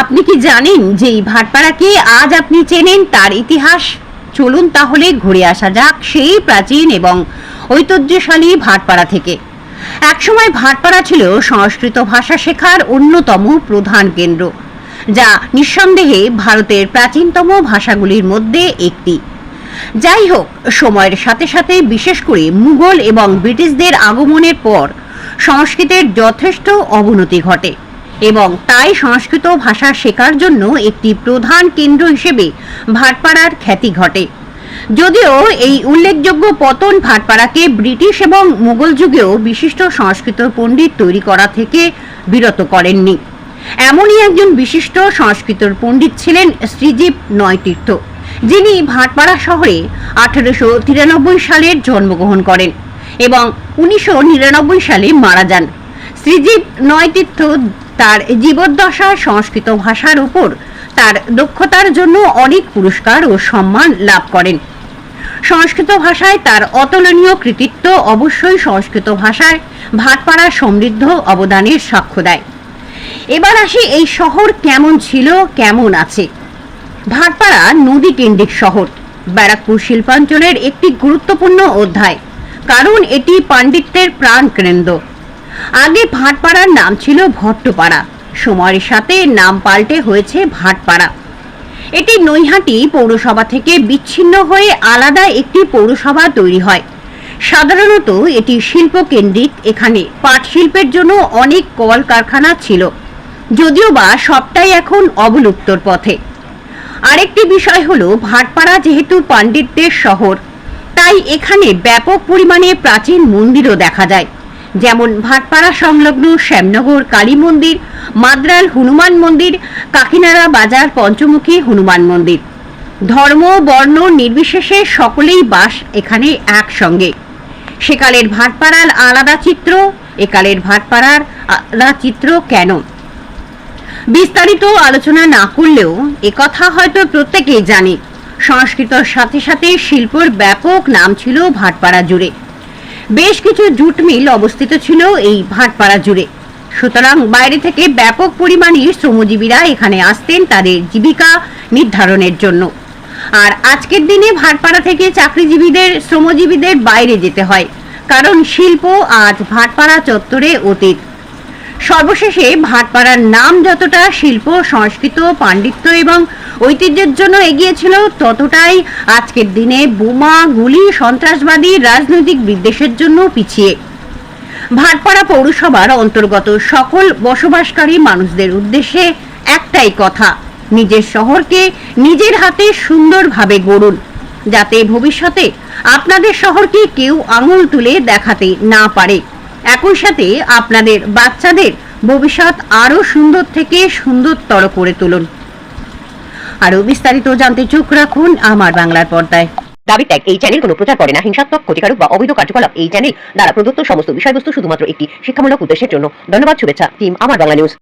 আপনি কি জানেন যে এই ভাটপাড়াকে আজ আপনি চেনেন? তার ইতিহাস? চলুন তাহলে ঘুরে আসা যাক সেই প্রাচীন এবং ঐতিহ্যশালী ভাটপাড়া থেকে। একসময় ভাটপাড়া ছিল সংস্কৃত ভাষা শেখার অন্যতম প্রধান কেন্দ্র, যা নিঃসন্দেহে ভারতের প্রাচীনতম ভাষাগুলির মধ্যে একটি। যাই হোক, সময়ের সাথে সাথে বিশেষ করে মুঘল এবং ব্রিটিশদের আগমনের পর সংস্কৃতের যথেষ্ট অবনতি ঘটে। এবং তাই সংস্কৃত ভাষা শেখার জন্য একটি প্রধান কেন্দ্র হিসেবে ভাটপাড়ার খ্যাতি ঘটে। যদিও এই উল্লেখযোগ্য পতন ভাটপাড়াকে ব্রিটিশ এবং মুঘল যুগেও বিশিষ্ট সংস্কৃত পণ্ডিত তৈরি করা থেকে বিরত করেননি। এমনই একজন বিশিষ্ট সংস্কৃতর পণ্ডিত ছিলেন শ্রীজীব নয়তীর্থ, যিনি ভাটপাড়া শহরে আঠারোশো তিরানব্বই সালের জন্মগ্রহণ করেন এবং উনিশশো নিরানব্বই সালে মারা যান। শ্রীজীব নয়তীর্থ তার জীবদ্দশায় সংস্কৃত ভাষার উপর তার দক্ষতার জন্য অনেক পুরস্কার ও সম্মান লাভ করেন। সংস্কৃত ভাষায় তার অতুলনীয় কৃতিত্ব অবশ্যই সংস্কৃত ভাষায় ভাটপাড়া সমৃদ্ধ অবদানের সাক্ষ্য দেয়। এবার আসি এই শহর কেমন ছিল, কেমন আছে? ভাটপাড়া নদী কেন্দ্রিক শহর, ব্যারাকপুর শিল্পাঞ্চলের একটি গুরুত্বপূর্ণ অধ্যায়, কারণ এটি পাণ্ডিত্যের প্রাণ কেন্দ্র আগে ভাটপাড়ার নাম ছিল ভট্টপাড়া। সময়ের সাথে নাম পাল্টে হয়েছে ভাটপাড়া। এটি নৈহাটি পৌরসভা থেকে বিচ্ছিন্ন হয়ে আলাদা একটি পৌরসভা তৈরি হয়। সাধারণত এটি শিল্প কেন্দ্রিক, এখানে পাট শিল্পের জন্য অনেক কলকারখানা ছিল। যদিও বা সবটাই এখন অবলুপ্তর পথে। আরেকটি বিষয় হলো, ভাটপাড়া যেহেতু পাণ্ডিত্যের শহর, তাই এখানে ব্যাপক পরিমাণে প্রাচীন মন্দিরও দেখা যায়। যেমন ভাটপাড়া সংলগ্ন শ্যামনগর, কালী মন্দির, মাদ্রাল হনুমান মন্দির, কাকিনাড়া বাজার, পঞ্চমুখী হনুমান মন্দির। ধর্ম, বর্ণ নির্বিশেষে সকলেই বাস এখানে একসঙ্গে। সেকালের ভাটপাড়ার আলাদা চিত্র, একালের ভাটপাড়ার আলাদা চিত্র কেন? বিস্তারিত আলোচনা না করলেও একথা হয়তো প্রত্যেকেই জানে। সংস্কৃতর সাথে সাথে শিল্পর ব্যাপক নাম ছিল ভাটপাড়া জুড়ে। বেশ কিছু জুট মিল অবস্থিত ছিল এই ভাটপাড়া জুড়ে। সুতরাং বাইরে থেকে ব্যাপক পরিমাণে শ্রমজীবীরা এখানে আসতেন তাদের জীবিকা নির্ধারণের জন্য। আর আজকের দিনে ভাটপাড়া থেকে চাকরিজীবীদের, শ্রমজীবীদের বাইরে যেতে হয়। কারণ শিল্প আজ ভাটপাড়া চত্বরে অতীত। সর্বশেষে ভাটপাড়ার নাম যতটা শিল্প, সংস্কৃত, পাণ্ডিত্য এবং ঐতিহ্যের জন্য এগিয়েছিল ততটাই আজকের দিনে বোমা, গুলি, সন্ত্রাসবাদী, রাজনৈতিক বিদ্বেষের জন্য পিছিয়ে। ভাটপাড়া পৌরসভার অন্তর্গত সকল বসবাসকারী মানুষদের উদ্দেশ্যে একটাই কথা, নিজের শহরকে নিজের হাতে সুন্দরভাবে গড়ুন, যাতে ভবিষ্যতে আপনাদের শহরকে কেউ আঙুল তুলে দেখাতে না পারে। একই সাথে আপনাদের বাচ্চাদের ভবিষ্যৎ আরও সুন্দর থেকে সুন্দরতর করে তুলুন। আরও বিস্তারিত জানতে চোখ রাখুন আমার বাংলার পর্দায়। দাবি ট্যাগ এই চ্যানেল কোনো প্রচার করে না, হিংসাত্মক, ক্ষতিকারক বা অবৈধ কার্যকলাপ। এই চ্যানেল দ্বারা প্রদত্ত সমস্ত বিষয়বস্তু শুধুমাত্র একটি শিক্ষামূলক উদ্দেশ্যের জন্য। ধন্যবাদ, শুভেচ্ছা টিম আমার বাংলা নিউজ